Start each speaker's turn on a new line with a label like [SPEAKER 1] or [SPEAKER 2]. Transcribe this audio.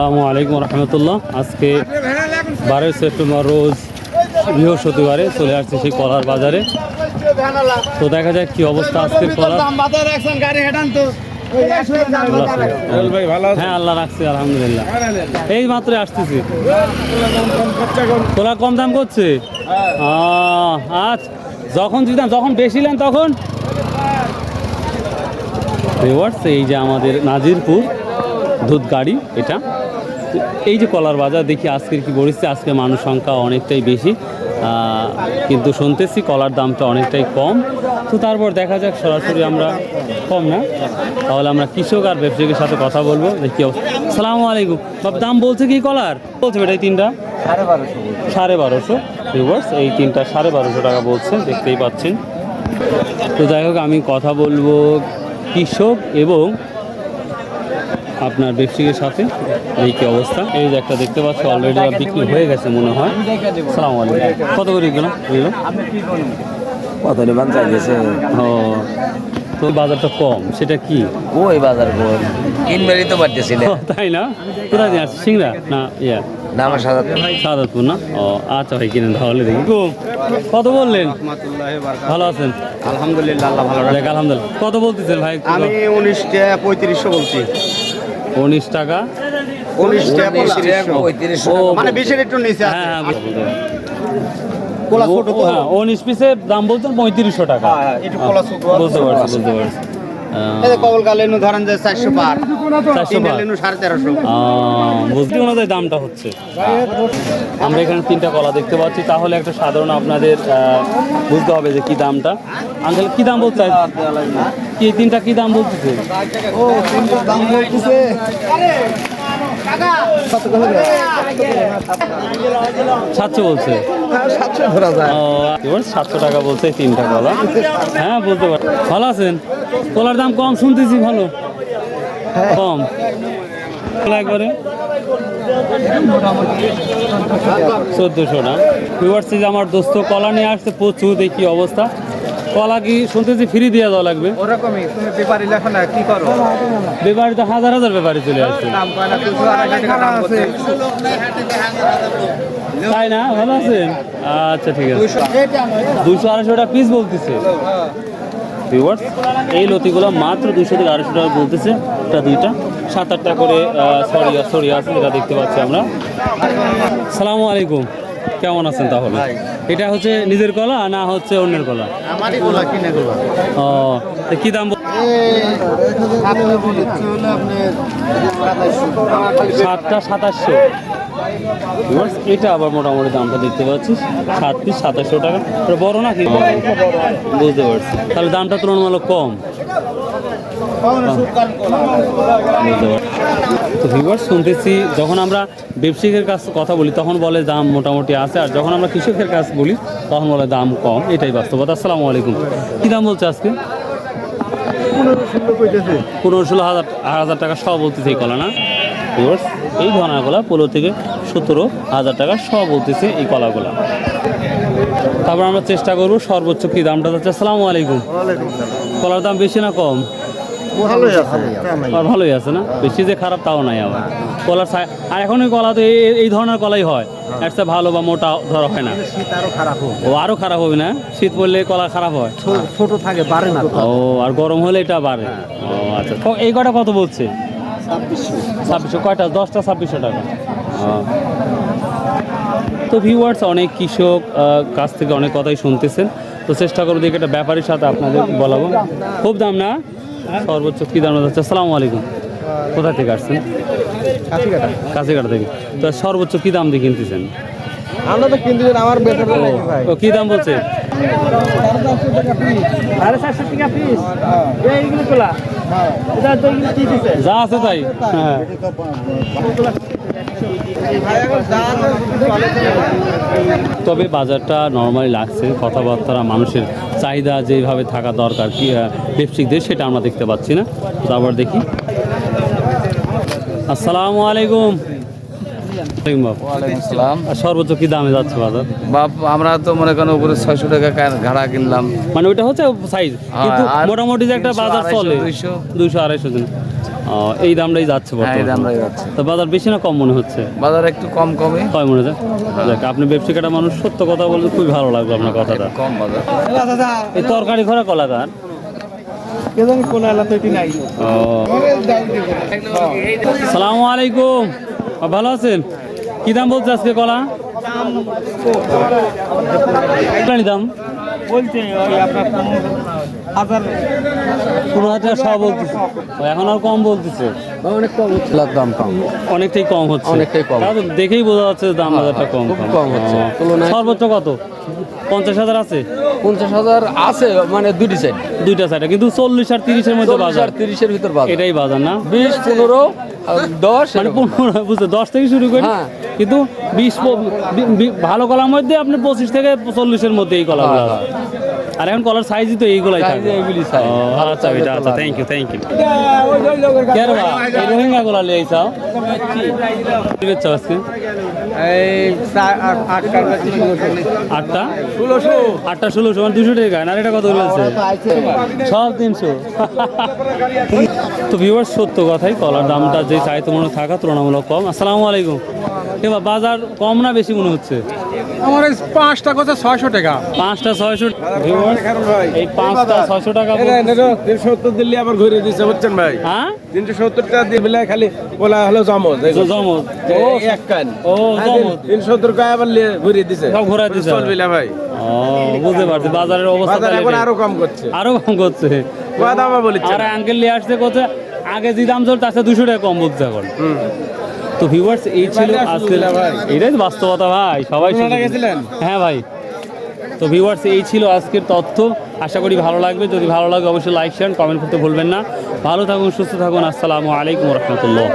[SPEAKER 1] আসসালামু আলাইকুম রহমতুল্লাহ। আজকে বারোই সেপ্টেম্বর রোজ বৃহস্পতিবারে চলে আসছে সেই কলার বাজারে। তো দেখা যাক কি অবস্থা আজকের কলার। হ্যাঁ আল্লাহ রাখছি আলহামদুলিল্লাহ। এই মাত্র আসতেছি। কলার কম দাম করছে? আচ্ছা যখন দিতাম যখন বেশি নেন তখন এই যে আমাদের নাজিরপুর। দুধ গাড়ি এটা। এই যে কলার বাজার দেখি আজকের কি পরিস্থিতি আজকে মানুষ সংখ্যা অনেকটাই বেশি। কিন্তু শুনতেছি কলার দামটা অনেকটাই কম। তো তারপর দেখা যাক সরাসরি আমরা কম না? তাহলে আমরা কৃষক আর ব্যবসায়ীর সাথে কথা বলব দেখি সালামু আলাইকুম। বাপ দাম বলছে কি কলার? বলছে বেটা এই তিনটা?
[SPEAKER 2] সাড়ে বারোশো
[SPEAKER 1] সাড়ে বারোশো। ভিউয়ার্স এই তিনটা সাড়ে বারোশো টাকা বলছে দেখতেই পাচ্ছেন। তো যাই হোক আমি কথা বলব কৃষক এবং আপনার ব্যবসায়ীর সাথে এই কি অবস্থা? এই যে একটা দেখতে পাচ্ছি অলরেডি বিক্রি হয়ে গেছে মনে হয়। সালাম আলাইকুম। কত করে গেল এগুলো?
[SPEAKER 2] কত নেবেন চাইছে
[SPEAKER 1] ও তো বাজারটা কম সেটা কি?
[SPEAKER 2] ওই বাজার কোন কিনবেরই তো
[SPEAKER 1] তাই না? কোথায় আসছে সিংড়া না ইয়া?
[SPEAKER 2] না আমার সাথে
[SPEAKER 1] সাদাতপুর না? ও আচ্ছা ভাই কিনেন তাহলে দেখি। কত বললেন? ভালো আছেন?
[SPEAKER 3] আলহামদুলিল্লাহ আল্লাহ ভালো রাখে।
[SPEAKER 1] আলহামদুলিল্লাহ। কত বলতেছেন ভাই
[SPEAKER 3] আমি উনিশটা পঁয়ত্রিশশো বলছি।
[SPEAKER 1] উনিশ টাকা।
[SPEAKER 3] পঁয়ত্রিশশো
[SPEAKER 1] ও
[SPEAKER 3] মানে বিশের একটু নিচে
[SPEAKER 1] হ্যাঁ
[SPEAKER 3] আছে।
[SPEAKER 1] হ্যাঁ হ্যাঁ উনিশ পিসের দাম বলছেন পঁয়ত্রিশশো টাকা। বুঝতে পারছি বুঝতে পারছি।
[SPEAKER 3] ধরেন যে চারশো পার। তিনটে সাড়ে তেরোশো।
[SPEAKER 1] বুঝতে দামটা হচ্ছে। আমরা এখানে তিনটা কলা দেখতে পাচ্ছি। তাহলে একটা সাধারণ আপনাদের বুঝতে হবে যে কি দামটা। আঙ্কেল কি দাম বলতে কি তিনটা কি দাম বলতেছে? সাতশো বলছে।
[SPEAKER 3] সাতশো ধরা যায়।
[SPEAKER 1] ও সাতশো টাকা বলছে তিনটা কলা। হ্যাঁ বলতে পার। ভালো আছেন? কলার দাম কম শুনতেছি ভালো। কম। একবারে? চোদ্দোশো না ভিউয়ার্স যে আমার দোস্ত কলা নিয়ে আসছে প্রচুর দেখি অবস্থা। কলা কি শুনতেছি ফ্রি দিয়ে দেওয়া লাগবে?
[SPEAKER 3] ওরকমই তুমি পেপারি লেখো না কি করো?
[SPEAKER 1] ব্যাপারি তো হাজার হাজার ব্যাপারি চলে আসছে। তাই না? ভালো আছেন? আচ্ছা ঠিক আছে। দুশো। আড়াইশো টাকা পিস বলতেছে। ভিউয়ার্স এই লতিগুলো মাত্র দুশো থেকে আড়াইশো টাকা বলতেছে এটা দুইটা, সাত আটটা করে সরি সরি আছে এটা দেখতে পাচ্ছি আমরা। সালামু আলাইকুম। কেমন আছেন তাহলে? এটা হচ্ছে নিজের কলা না হচ্ছে অন্যের কলা?
[SPEAKER 3] আমারই গোলা কিনে
[SPEAKER 1] ও কি দাম সাতটা সাতাশশো। এটা আবার মোটামুটি দামটা দেখতে পাচ্ছি সাত পিস সাতাশশো টাকা। বড় না কি বুঝতে পারছি। তাহলে দামটা তুলনামূলক কম। তো ভিউয়ার্স শুনতেছি যখন আমরা ব্যবসায়িকের কাছে কথা বলি তখন বলে দাম মোটামুটি আছে আর যখন আমরা কৃষকের কাছ বলি তখন বলে দাম কম এটাই বাস্তবতা। আসসালামু আলাইকুম। কী দাম বলছে আজকে? পনেরো ষোলো হাজার হাজার টাকা সহ বলতেছে এই কলা না? ভিউয়ার্স এই ধরনের কলা পনেরো থেকে সতেরো হাজার টাকা সহ বলতেছে এই কলাগুলা। তারপর আমরা চেষ্টা করব সর্বোচ্চ কী দামটা যাচ্ছে। আসসালামু আলাইকুম। কলার দাম বেশি না কম?
[SPEAKER 3] ভালোই আছে।
[SPEAKER 1] আর ভালোই আছে না? বেশি যে খারাপ তাও নাই আবার। কলার আর এখন ওই কলা তো এই- এই ধরনের কলাই হয়। এর চেয়ে ভালো বা মোটা ধরা হয় না।
[SPEAKER 3] শীত আরও খারাপ হোক
[SPEAKER 1] ও আরও খারাপ হবে না? শীত পড়লে কলা খারাপ হয়?
[SPEAKER 3] ছোট থাকে বাড়ে না।
[SPEAKER 1] ও আর গরম হলে এটা বাড়ে। ও আচ্ছা। এই কটা কত বলছে? ছাব্বিশশো। কয়টা? দশটা ছাব্বিশশো টাকা। তো ভিউয়ার্স অনেক কৃষক কাছ থেকে অনেক কথাই শুনতেছেন। তো চেষ্টা করব দেখে একটা ব্যাপারীর সাথে আপনাদের বলাবো। খুব দাম না? সর্বোচ্চ কী দাম যাচ্ছে? আসসালামু আলাইকুম। কোথা থেকে আসছেন? কাছে কাটা থেকে। তো সর্বোচ্চ কী দাম দিয়ে কিনতেছেন?
[SPEAKER 3] আমরা তো কিনতে আমার বেটার
[SPEAKER 1] কী দাম বলছে?
[SPEAKER 3] সাড়ে চারশো টাকা পিস এইগুলো তোলা এটা তো এগুলো কি দিছে?
[SPEAKER 1] যা আছে তাই। হ্যাঁ। তবে বাজারটা নর্মালি লাগছে কথাবার্তা মানুষের চাহিদা যেভাবে থাকা দরকার কি পেপসিকদের সেটা আমরা দেখতে পাচ্ছি না। তো আবার দেখি। আসসালামু আলাইকুম। সর্বোচ্চ কি দামে যাচ্ছে বাজার?
[SPEAKER 2] বাপ আমরা তো মনে করেন উপরে ছয়শো টাকা ঘাড়া কিনলাম।
[SPEAKER 1] মানে ওইটা হচ্ছে সাইজ কিন্তু মোটামুটি যে একটা বাজার চলে।
[SPEAKER 2] দুইশো।
[SPEAKER 1] দুইশো আড়াইশো দিন এই দামটাই যাচ্ছে
[SPEAKER 2] হ্যাঁ এই দামটাই যাচ্ছে।
[SPEAKER 1] তো বাজার বেশি না কম মনে হচ্ছে?
[SPEAKER 2] বাজার একটু কম কমই।
[SPEAKER 1] কয় মনে হয়। দেখ আপনি ব্যবসায়িকাটা মানুষ সত্য কথা বলতে খুবই ভালো লাগল আপনার কথাটা।
[SPEAKER 2] কম বাজার।
[SPEAKER 1] এই তরকারি ঘোরা কলাকার সালামু আলাইকুম। ভালো আছেন? কি দাম বলছে আজকে কলা? দাম।
[SPEAKER 3] বলছে আপনার হাজার।
[SPEAKER 1] পনেরো হাজার সব বলতেছে। এখন আর কম বলতেছে।
[SPEAKER 2] অনেক কম হচ্ছে। দাম কম।
[SPEAKER 1] অনেকটাই কম হচ্ছে।
[SPEAKER 2] অনেকটাই কম।
[SPEAKER 1] দেখেই বোঝা যাচ্ছে দাম বাজারটা কম
[SPEAKER 2] কম। হচ্ছে।
[SPEAKER 1] সর্বোচ্চ কত? পঞ্চাশ হাজার আছে?
[SPEAKER 2] পঞ্চাশ হাজার আছে মানে দুটি সাইড
[SPEAKER 1] দুইটা সাইডে কিন্তু চল্লিশ আর তিরিশের মধ্যে বাজার।
[SPEAKER 2] তিরিশের ভিতর বাজার।
[SPEAKER 1] এটাই বাজার না?
[SPEAKER 2] বিশ পনেরো দশ
[SPEAKER 1] মানে পনেরো বুঝতে দশ থেকে শুরু করি।
[SPEAKER 2] হ্যাঁ।
[SPEAKER 1] কিন্তু বিশ ভালো কলার মধ্যে আপনি পঁচিশ থেকে চল্লিশের মধ্যে এই কলাগুলো আছে। আর এখন কলার সাইজই তো এইগুলাই থাকে
[SPEAKER 2] এইগুলি
[SPEAKER 1] আচ্ছা এটা আচ্ছা থ্যাংক ইউ থ্যাংক ইউ এই রোহিঙ্গা গুলা লিয়ে আইসাও কি বেচছো আজকে?
[SPEAKER 3] এই আটটার
[SPEAKER 1] আটটা
[SPEAKER 3] ষোলোশো।
[SPEAKER 1] আটটা? ষোলোশো। মানে দুশো টাকা। আর এটা কত বলেছে সব তিনশো। তো ভিউয়ার সত্য কথাই কলার দামটা যে চাইতে মনে থাকা তুলনামূলক কম। আসসালামু আলাইকুম। এবার বাজার কম না বেশি মনে হচ্ছে?
[SPEAKER 3] আমার এই পাঁচটা কথা ছয়শো টাকা।
[SPEAKER 1] পাঁচটা ছয়শো এই পাঁচটা ছয়শো টাকা
[SPEAKER 4] তিনশো সত্তর দিল্লি আবার ঘুরে দিচ্ছে বুঝছেন ভাই?
[SPEAKER 1] হ্যাঁ?
[SPEAKER 4] তিনশো সত্তর টাকা দিয়ে বেলায় খালি বলা হলো জমজ
[SPEAKER 1] জমজ। ও
[SPEAKER 4] এক কান।
[SPEAKER 1] ও জমজ।
[SPEAKER 4] তিনশো সত্তর টাকা আবার ঘুরিয়ে দিছে?
[SPEAKER 1] সব ঘোরায় দিছে।
[SPEAKER 4] ভাই।
[SPEAKER 1] ও বুঝতে পারছি বাজারের অবস্থা
[SPEAKER 4] এখন আরও কম করছে।
[SPEAKER 1] আরও কম করছে।
[SPEAKER 4] কয়া দামা বলিচ্ছে
[SPEAKER 1] আর আঙ্কেল নিয়ে আসতে করছে আগে যে দাম চলছে তার দুশো টাকা কম বলছে এখন। তো ভিউয়ার্স এই ছিল আজকে এটাই বাস্তবতা ভাই সবাই? হ্যাঁ ভাই। তো ভিউয়ার্স এই ছিল আজকের তথ্য। আশা করি ভালো লাগবে। যদি ভালো লাগে অবশ্যই লাইক শেয়ার কমেন্ট করতে ভুলবেন না। ভালো থাকুন সুস্থ থাকুন। আসসালামু আলাইকুম রহমতুল্লাহ।